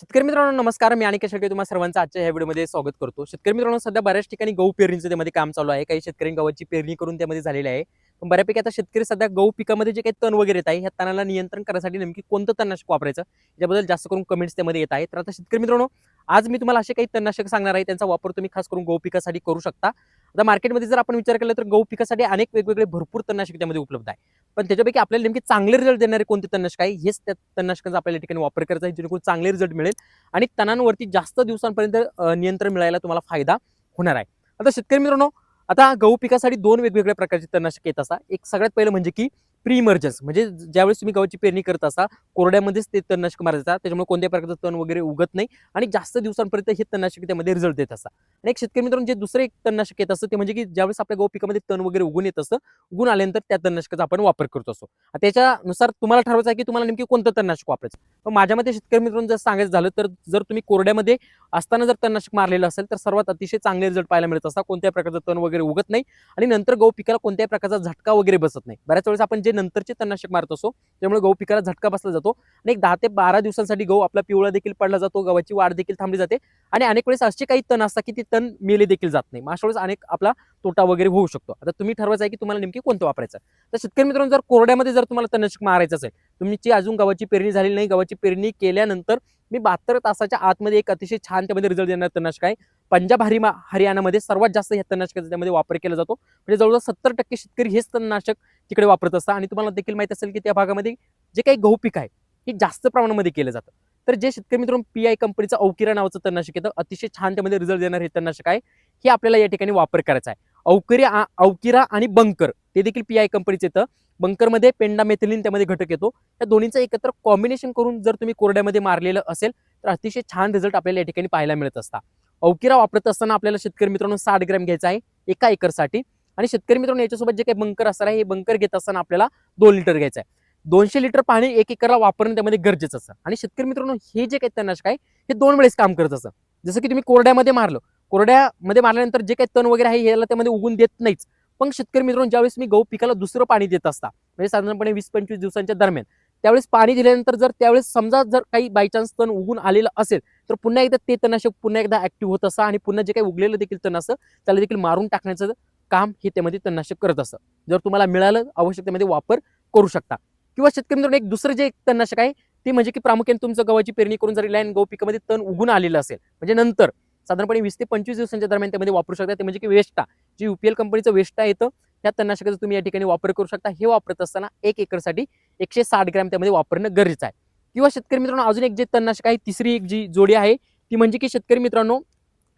शेतकरी मित्रांनो नमस्कार. मी आणि शेळके तुम्हाला सर्वांचं आजच्या ह्या व्हिडिओमध्ये स्वागत करतो. शेतकरी मित्रांनो सध्या बऱ्याच ठिकाणी गहू पेरणीचं त्यामध्ये काम चालू आहे. काही शेतकरी गव्हाची पेरणी करून त्यामध्ये झालेली आहे. पण बऱ्यापैकी आता शेतकरी सध्या गहू पिकामध्ये जे काही तण वगैरे येत आहे ह्या तणाला नियंत्रण करण्यासाठी नेमकी कोणतं तणनाशक वापरायचं? याबद्दल जास्त करून कमेंट्स त्यामध्ये येत आहेत. तर आता शेतकरी मित्रांनो आज मी तुम्हाला असे काही तणनाशक सांगणार आहे. त्यांचा वापर तुम्ही खास करून गहू पिकासाठी करू शकता. आता मार्केटमध्ये जर आपण विचार केला तर गहू पिकासाठी अनेक वेगवेगळे भरपूर तणनाशक त्यामध्ये उपलब्ध आहे. पण त्याच्यापैकी आपल्याला नेमके चांगले रिझल्ट देणारे कोणते तणनाशक आहे? हेच त्या तणनाशकांचा आपल्याला ठिकाणी वापर करायचा आहे जेणेकरून चांगले रिझल्ट मिळेल आणि तणांवरती जास्त दिवसांपर्यंत नियंत्रण मिळायला तुम्हाला फायदा होणार आहे. आता शेतकरी मित्रांनो आता गहू पिकासाठी दोन वेगवेगळ्या प्रकारचे तणनाशक येत असतात. एक सगळ्यात पहिलं म्हणजे की प्री इमर्जन्स म्हणजे ज्यावेळेस तुम्ही गव्हाची पेरणी करत असा कोरड्यामध्येच ते तणनाशक मारायचा त्याच्यामुळे कोणत्या प्रकारचं तण वगैरे उगत नाही आणि जास्त दिवसांपर्यंत हे तणनाशक त्यामध्ये रिझल्ट देत असतात आणि एक शेतकरी मित्रांनो जे दुसरे एक तणनाशक येत असतं ते म्हणजे की ज्यावेळेस आपल्या गहू पिकामध्ये तण वगैरे उगून येत असतं उगून आल्यानंतर त्या तणनाशकाचा आपण वापर करत असतो. त्याच्यानुसार तुम्हाला ठरवायचं आहे की तुम्हाला नेमकी कोणतं तणनाशक वापरायचं पण माझ्या मते शेतकरी मित्रांनो जर सांगायचं झालं तर जर तुम्ही कोरड्यामध्ये असताना जर तणनाशक मारलेलं असेल तर सर्वात अतिशय चांगले रिझल्ट पाहायला मिळत असतात. कोणत्या प्रकारचं तण वगैरे उगत नाही आणि नंतर गहू पिकाला कोणत्याही प्रकारचा झटका वगैरे बसत नाही. बऱ्याच वेळेस आपण जे नंतरचे तणनाशक मारत असतो त्यामुळे गहू पिकाला झटका बसला जातो. आणि एक दहा ते बारा दिवसांसाठी गहू आपला पिवळा देखील पडला जातो गव्हाची वाढ देखील थांबली जाते. आणि अनेक वेळेस असे काही तण असतात की ते तण मेले देखील जात नाही. मग अशा वेळेस अनेक आपला तोटा वगैरे होऊ शकतो. आता तुम्ही ठरवायचं आहे की तुम्हाला नेमकी कोणतं वापरायचं तर शेतकरी मित्रांनो जर कोरड्यामध्ये जर तुम्हाला तणनाशक मारायचं असेल तुमची अजून गव्हाची पेरणी झालेली नाही गव्हाची पेरणी केल्यानंतर मी बहात्तर तासाच्या आतमध्ये एक अतिशय छान त्यामध्ये रिझल्ट देणार तणनाशक आहे पंजाब हरिमा हरियाणामध्ये सर्वात जास्त ह्या तणनाशकाचा त्यामध्ये वापर केला जातो. म्हणजे जवळजवळ सत्तर टक्के शेतकरी हेच तणनाशक तिकडे वापरत असतात. आणि तुम्हाला देखील माहिती असेल की त्या भागामध्ये जे काही गहू पीक आहे हे जास्त प्रमाणामध्ये केलं जातं. तर जे शेतकरी मित्रांनो पी आय कंपनीचं अवकिरा नावाचं तणनाशक येतं अतिशय छान त्यामध्ये रिझल्ट देणार हे तणनाशक आहे हे आपल्याला या ठिकाणी वापर करायचा आहे. अवकरी अवकिरा आणि बंकर. ते देखील पी आय कंपनीचं येतं. बंकरमध्ये पेंडामेथिलीन त्यामध्ये घटक येतो. या दोन्हीचं एकत्र कॉम्बिनेशन करून जर तुम्ही कोरड्यामध्ये मारलेलं असेल तर अतिशय छान रिझल्ट आपल्याला या ठिकाणी पाहायला मिळत असता. अवकिरा वापरत असताना आपल्याला शेतकरी मित्रांनो साठ ग्रॅम घ्यायचा आहे एका एकरसाठी. आणि शेतकरी मित्रांनो याच्यासोबत जे काही बंकर असणार आहे हे बंकर घेत असताना आपल्याला दोन लिटर घ्यायचं आहे. दोनशे लिटर पाणी एक एकरला वापरणं त्यामध्ये गरजेचं असतं. आणि शेतकरी मित्रांनो हे जे काही तणनाशक आहे हे दोन वेळेस काम करत असतं. जसं की तुम्ही कोरड्यामध्ये मारलं कोरड्यामध्ये मारल्यानंतर जे काही तण वगैरे आहे याला त्यामध्ये उगून देत नाहीच पण शेतकरी मित्रांनो ज्यावेळेस मी गहू पिकाला दुसरं पाणी देत असता म्हणजे साधारणपणे वीस पंचवीस दिवसांच्या दरम्यान त्यावेळेस पाणी दिल्यानंतर जर त्यावेळेस समजा जर काही बायचान्स तण उगून आलेलं असेल तर पुन्हा एकदा ते तणनाशक पुन्हा एकदा ऍक्टिव्ह होत असतं आणि पुन्हा जे काही उगलेलं देखील तण असतं त्याला देखील मारून टाकण्याचं काम हे त्यामध्ये तणनाशक करत असतं. जर तुम्हाला मिळालं आवश्यकतेमध्ये वापर करू शकता. किंवा शेतकरी मित्रांनो एक दुसरं जे एक तणनाशक आहे ते म्हणजे की प्रामुख्याने तुमचं गव्हाची पेरणी करून जर लाईन गहू पिकामध्ये तण उगून आलेलं असेल म्हणजे नंतर साधारणपणे वीस ते पंचवीस दिवसांच्या दरम्यान त्यामध्ये वापरू शकता. ते म्हणजे की वेस्टा जी युपीएल कंपनीचं वेस्टा येतं त्या तणनाशकाचा तुम्ही या ठिकाणी वापर करू शकता. हे वापरत असताना एक एकरसाठी एकशे साठ ग्रॅम त्यामध्ये वापरणं गरजेचं आहे. किंवा शेतकरी मित्रांनो अजून एक जे तणनाशक आहे तिसरी एक जी जोडी आहे ती म्हणजे की शेतकरी मित्रांनो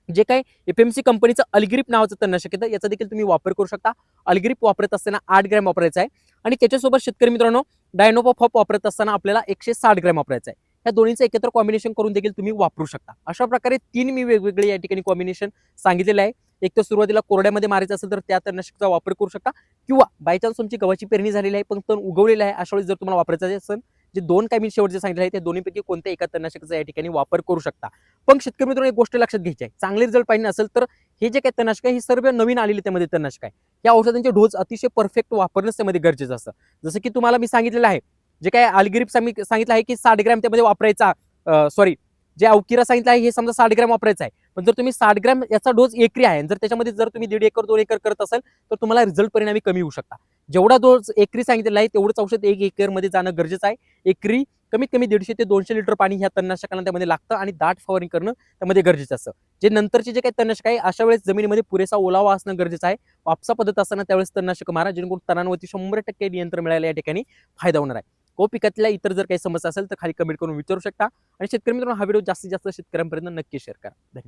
जे काय एफ एम सी कंपनीचं अल्ग्रिप नावाचं तणनाशक येतं याचा देखील तुम्ही वापर करू शकता. अल्ग्रिप वापरत असताना आठ ग्रॅम वापरायचा आहे. आणि त्याच्यासोबत शेतकरी मित्रांनो डायनोपॉप वापरत असताना आपल्याला एकशे साठ ग्रॅम वापरायचं आहे. या दोन्हीचं एकत्र कॉम्बिनेशन करून देखील तुम्ही वापरू शकता. अशा प्रकारे तीन मी वेगवेगळे या ठिकाणी कॉम्बिनेशन सांगितलेलं आहे. एक तर सुरुवातीला कोरड्यामध्ये मारायचं असेल तर त्या तणनाशकाचा वापर करू शकता. किंवा बायचान्स तुमची गव्हाची पेरणी झालेली आहे पण तण उगवलेलं आहे अशा वेळी जर तुम्हाला वापरायचं असेल जे दोन काही मी शेवटचे सांगितले आहे त्या दोन्हीपैकी कोणत्या एका तणनाशकाचा या ठिकाणी वापर करू शकता. पण शेतकरी मित्रांनो एक गोष्ट लक्षात घ्यायची आहे. चांगले रिझल्ट पाहिजे असेल तर हे जे काही तणनाशक आहे हे सर्व नवीन आलेले त्यामध्ये तणनाशक आहे. या औषधांचे डोस अतिशय परफेक्ट वापरणंच त्यामध्ये गरजेचं असतं. जसं की तुम्हाला मी सांगितलेलं आहे जे काय अल्गिरिप सांगितलं आहे की साठ ग्रॅम त्यामध्ये म्हणजे वापरायचा सॉरी जे अवकिरा सांगितलं आहे हे समजा साठ ग्रॅम वापरायचं आहे. पण जर तुम्ही साठ ग्रॅम याचा डोस एकरी आहे जर त्याच्यामध्ये जर तुम्ही दीड एकर दोन एकर करत असाल तर तुम्हाला रिझल्ट परिणामी कमी होऊ शकता. जेवढा डोस एकरी सांगितलेला आहे तेवढंच औषध एक एकरमध्ये जाणं गरजेचं आहे. एकरी कमीत कमी दीडशे ते दोनशे लिटर पाणी ह्या तणनाशकाला त्यामध्ये लागतं आणि दाट फवारणी करणं त्यामध्ये गरजेचं असतं. जे नंतरचे जे काही तणनाशक आहे अशा वेळेस जमिनीमध्ये पुरेसा ओलावा असणं गरजेचं आहे. वापसा पद्धत असताना त्यावेळेस तणनाशक मारा जेणेकरून तणांवरती शंभर टक्के नियंत्रण मिळायला या ठिकाणी फायदा होणार आहे. पिकातल्या इतर जर काही समस्या असेल तर खाली कमेंट करून विचारू शकता. आणि शेतकरी मित्रांनो हा व्हिडिओ जास्तीत जास्त शेतकऱ्यांपर्यंत नक्की शेअर करा. धन्यवाद.